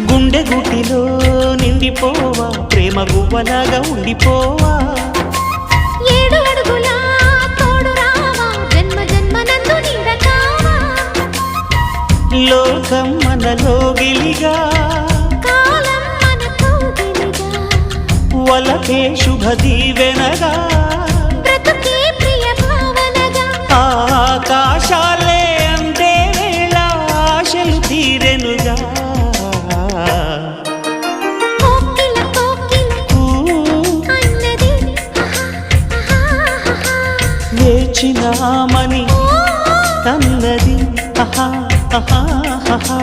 గుండె గుటిలో నిండిపోవా ప్రేమ గువ్వలాగా ఉండిపోవా? ఏడు అడుగుల తోడు రావా జన్మ లోకం మనలో గిలిగా కాలం వలకే వేచినామని తన్నది. ఆహా ఆహా ఆహా.